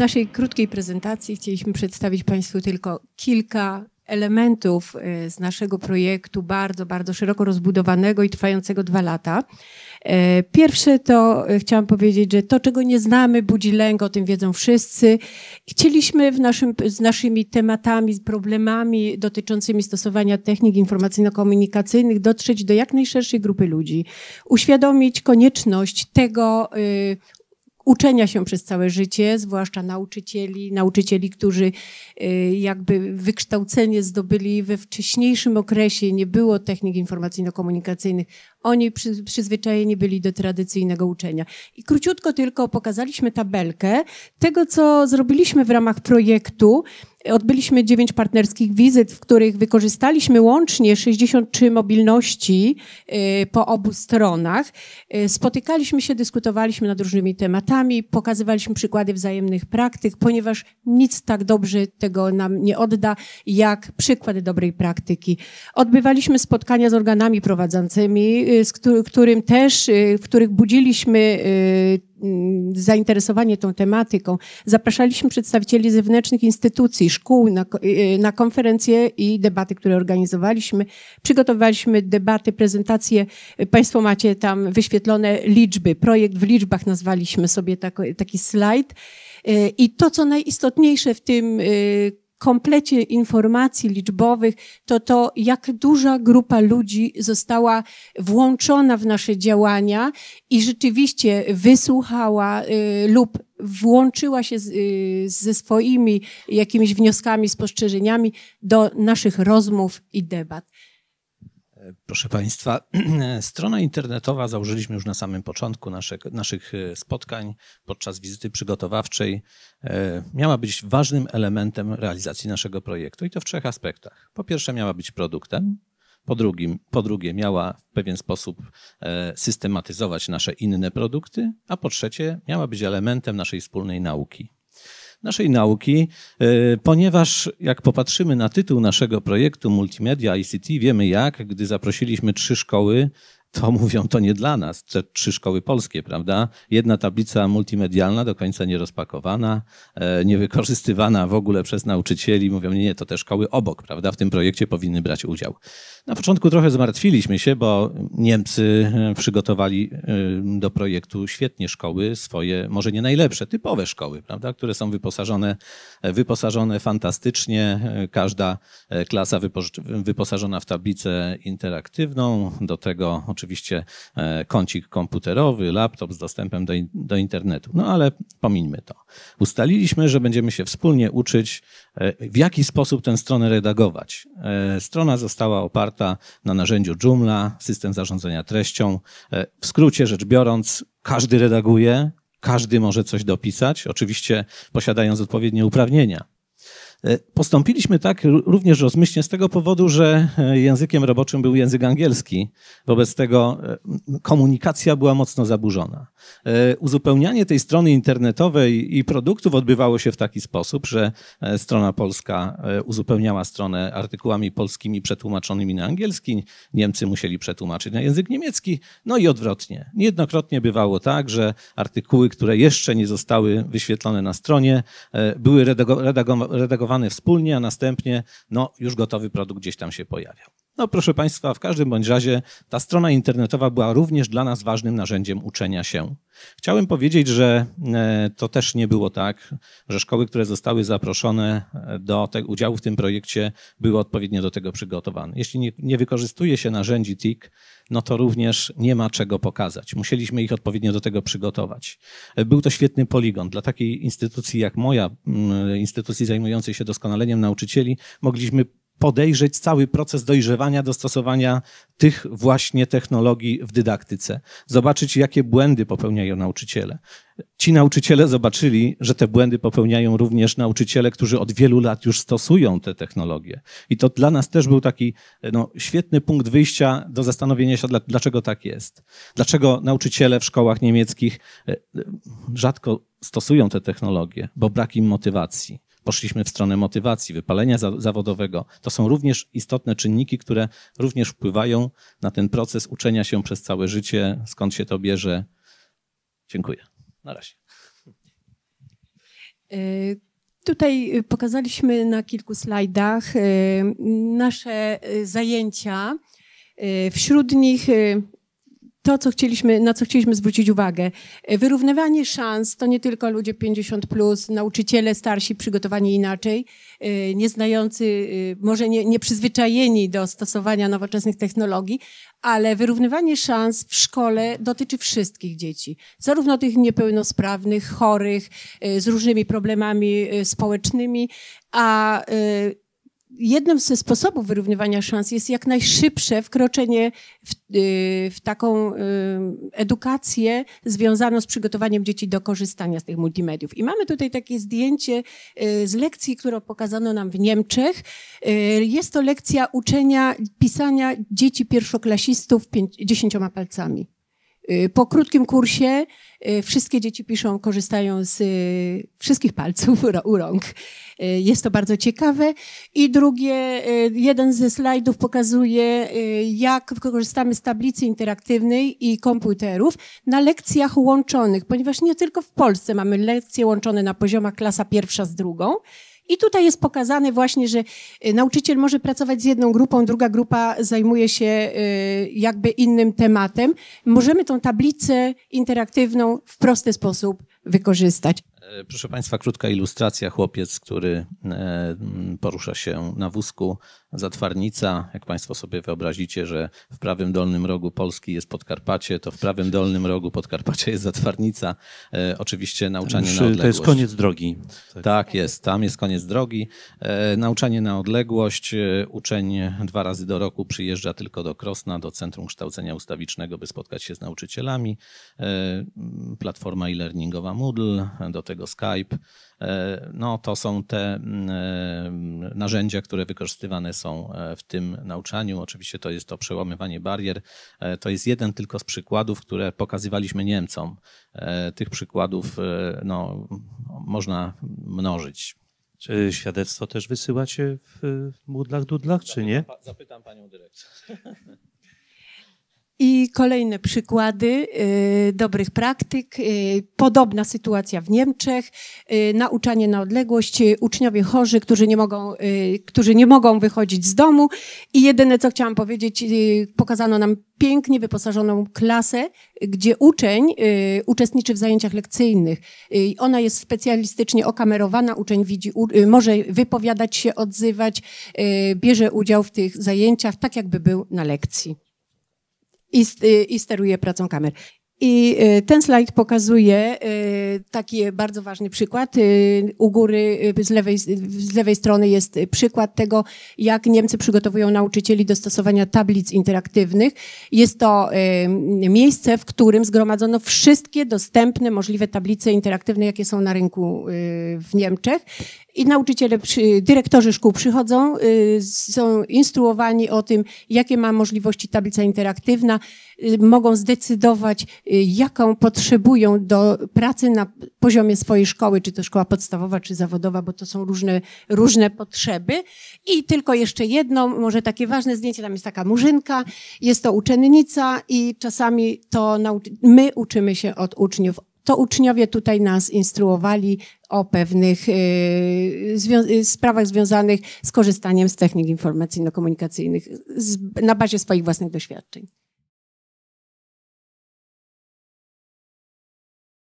w naszej krótkiej prezentacji chcieliśmy przedstawić Państwu tylko kilka elementów e, z naszego projektu, bardzo, bardzo szeroko rozbudowanego i trwającego dwa lata. E, pierwsze to e, chciałam powiedzieć, że to, czego nie znamy, budzi lęk, o tym wiedzą wszyscy. Chcieliśmy w naszym, z naszymi tematami, z problemami dotyczącymi stosowania technik informacyjno-komunikacyjnych dotrzeć do jak najszerszej grupy ludzi, uświadomić konieczność tego uczenia się przez całe życie, zwłaszcza nauczycieli, nauczycieli, którzy y, jakby wykształcenie zdobyli we wcześniejszym okresie, nie było technik informacyjno-komunikacyjnych, oni przy, przyzwyczajeni byli do tradycyjnego uczenia. I króciutko tylko pokazaliśmy tabelkę tego, co zrobiliśmy w ramach projektu, Odbyliśmy dziewięć partnerskich wizyt, w których wykorzystaliśmy łącznie 63 mobilności y, po obu stronach. Y, spotykaliśmy się, dyskutowaliśmy nad różnymi tematami, pokazywaliśmy przykłady wzajemnych praktyk, ponieważ nic tak dobrze tego nam nie odda, jak przykłady dobrej praktyki. Odbywaliśmy spotkania z organami prowadzącymi, z którym też, w których budziliśmy Mm, zainteresowanie tą tematyką. Zapraszaliśmy przedstawicieli zewnętrznych instytucji, szkół na, y, na konferencje i debaty, które organizowaliśmy. Przygotowaliśmy debaty, prezentacje. Państwo macie tam wyświetlone liczby. Projekt w liczbach nazwaliśmy sobie taki, slajd. Y, I to, co najistotniejsze w tym y, komplecie informacji liczbowych, to to, jak duża grupa ludzi została włączona w nasze działania i rzeczywiście wysłuchała y, lub włączyła się z, y, ze swoimi jakimiś wnioskami, spostrzeżeniami do naszych rozmów i debat. Proszę Państwa, strona internetowa założyliśmy już na samym początku naszych, naszych e, spotkań podczas wizyty przygotowawczej. E, miała być ważnym elementem realizacji naszego projektu i to w trzech aspektach. Po pierwsze, miała być produktem. Po, drugim, po drugie, miała w pewien sposób e, systematyzować nasze inne produkty, a po trzecie, miała być elementem naszej wspólnej nauki naszej nauki, e, ponieważ jak popatrzymy na tytuł naszego projektu Multimedia ICT, wiemy jak, gdy zaprosiliśmy trzy szkoły to mówią, to nie dla nas, te trzy szkoły polskie, prawda? Jedna tablica multimedialna, do końca nierozpakowana, e, niewykorzystywana w ogóle przez nauczycieli. Mówią, nie, nie, to te szkoły obok, prawda? W tym projekcie powinny brać udział. Na początku trochę zmartwiliśmy się, bo Niemcy e, przygotowali e, do projektu świetnie szkoły, swoje, może nie najlepsze, typowe szkoły, prawda? Które są wyposażone, wyposażone fantastycznie. Każda klasa wyposażona w tablicę interaktywną, do tego oczywiście e, kącik komputerowy, laptop z dostępem do, do internetu. No ale pomińmy to. Ustaliliśmy, że będziemy się wspólnie uczyć, e, w jaki sposób tę stronę redagować. E, strona została oparta na narzędziu Joomla, system zarządzania treścią. W skrócie rzecz biorąc, każdy redaguje, każdy może coś dopisać, oczywiście posiadając odpowiednie uprawnienia. E, postąpiliśmy tak również rozmyślnie z tego powodu, że e, językiem roboczym był język angielski. Wobec tego e, komunikacja była mocno zaburzona. Uzupełnianie tej strony internetowej i produktów odbywało się w taki sposób, że strona polska uzupełniała stronę artykułami polskimi przetłumaczonymi na angielski, Niemcy musieli przetłumaczyć na język niemiecki, no i odwrotnie. Niejednokrotnie bywało tak, że artykuły, które jeszcze nie zostały wyświetlone na stronie, były redagowane wspólnie, a następnie no, już gotowy produkt gdzieś tam się pojawiał. No proszę Państwa, w każdym bądź razie ta strona internetowa była również dla nas ważnym narzędziem uczenia się. Chciałem powiedzieć, że e, to też nie było tak, że szkoły, które zostały zaproszone e, do tego, udziału w tym projekcie, były odpowiednio do tego przygotowane. Jeśli nie, nie wykorzystuje się narzędzi TIC, no to również nie ma czego pokazać. Musieliśmy ich odpowiednio do tego przygotować. E, był to świetny poligon. Dla takiej instytucji jak moja, instytucji zajmującej się doskonaleniem nauczycieli, mogliśmy podejrzeć cały proces dojrzewania, dostosowania tych właśnie technologii w dydaktyce. Zobaczyć, jakie błędy popełniają nauczyciele. Ci nauczyciele zobaczyli, że te błędy popełniają również nauczyciele, którzy od wielu lat już stosują te technologie. I to dla nas też był taki no, świetny punkt wyjścia do zastanowienia się, dlaczego tak jest. Dlaczego nauczyciele w szkołach niemieckich e, rzadko stosują te technologie, bo brak im motywacji poszliśmy w stronę motywacji, wypalenia zawodowego. To są również istotne czynniki, które również wpływają na ten proces uczenia się przez całe życie, skąd się to bierze. Dziękuję. Na razie. Tutaj pokazaliśmy na kilku slajdach nasze zajęcia. Wśród nich to, co chcieliśmy, na co chcieliśmy zwrócić uwagę. E, wyrównywanie szans to nie tylko ludzie 50, plus, nauczyciele starsi przygotowani inaczej, e, nieznający, e, może nie, nieprzyzwyczajeni do stosowania nowoczesnych technologii, ale wyrównywanie szans w szkole dotyczy wszystkich dzieci, zarówno tych niepełnosprawnych, chorych, z różnymi problemami społecznymi, a jednym ze sposobów wyrównywania szans jest jak najszybsze wkroczenie w, y, w, taką y, edukację związaną z przygotowaniem dzieci do korzystania z tych multimediów. I mamy tutaj takie zdjęcie y, z lekcji, którą pokazano nam w Niemczech. Jest to lekcja uczenia pisania dzieci pierwszoklasistów dziesięcioma palcami. Po krótkim kursie wszystkie dzieci piszą, korzystają z wszystkich palców u rąk. Y, jest to bardzo ciekawe. I drugie, y, jeden ze slajdów pokazuje, y, jak korzystamy z tablicy interaktywnej i komputerów na lekcjach łączonych, ponieważ nie tylko w Polsce mamy lekcje łączone na poziomach klasa pierwsza z drugą, i tutaj jest pokazane właśnie, że nauczyciel może pracować z jedną grupą, druga grupa zajmuje się jakby innym tematem. Możemy tą tablicę interaktywną w prosty sposób wykorzystać. E, proszę Państwa, krótka ilustracja. Chłopiec, który e, porusza się na wózku, zatwarnica. Jak Państwo sobie wyobrazicie, że w prawym dolnym rogu Polski jest Podkarpacie, to w prawym dolnym rogu Podkarpacia jest zatwarnica. E, oczywiście nauczanie na odległość. To jest koniec drogi. Tak. tak jest, tam jest koniec drogi. Nauczanie na odległość. Uczeń dwa razy do roku przyjeżdża tylko do Krosna, do Centrum Kształcenia Ustawicznego, by spotkać się z nauczycielami. Platforma e-learningowa Moodle, do tego Skype. E, no, to są te mm, e, narzędzia, które wykorzystywane są e, w tym nauczaniu. Oczywiście to jest to przełamywanie barier. To jest jeden tylko z przykładów, które pokazywaliśmy Niemcom. Tych przykładów no, można mnożyć. Czy świadectwo też wysyłacie w Moodlach, Dudlach, czy nie? Zapytam panią dyrektor. I kolejne przykłady y, dobrych praktyk. Y, podobna sytuacja w Niemczech. Y, nauczanie na odległość. Uczniowie chorzy, którzy nie mogą, którzy nie mogą wychodzić z domu. I jedyne, co chciałam powiedzieć, pokazano nam pięknie wyposażoną klasę, gdzie uczeń uczestniczy w zajęciach lekcyjnych. Ona jest specjalistycznie okamerowana. Uczeń widzi, może wypowiadać się, odzywać, bierze udział w tych zajęciach, tak jakby był na lekcji i, i steruje pracą kamer. I y, ten slajd pokazuje y, taki bardzo ważny przykład. Y, u góry z lewej, z lewej strony jest przykład tego, jak Niemcy przygotowują nauczycieli do stosowania tablic interaktywnych. Jest to miejsce, w którym zgromadzono wszystkie dostępne możliwe tablice interaktywne, jakie są na rynku w Niemczech. I nauczyciele, dyrektorzy szkół przychodzą, są instruowani o tym, jakie ma możliwości tablica interaktywna, mogą zdecydować, jaką potrzebują do pracy na poziomie swojej szkoły, czy to szkoła podstawowa, czy zawodowa, bo to są różne, różne potrzeby. I tylko jeszcze jedno, może takie ważne zdjęcie, tam jest taka murzynka, jest to uczennica i czasami to my uczymy się od uczniów to uczniowie tutaj nas instruowali o pewnych y, zwią sprawach związanych z korzystaniem z technik informacyjno-komunikacyjnych na bazie swoich własnych doświadczeń.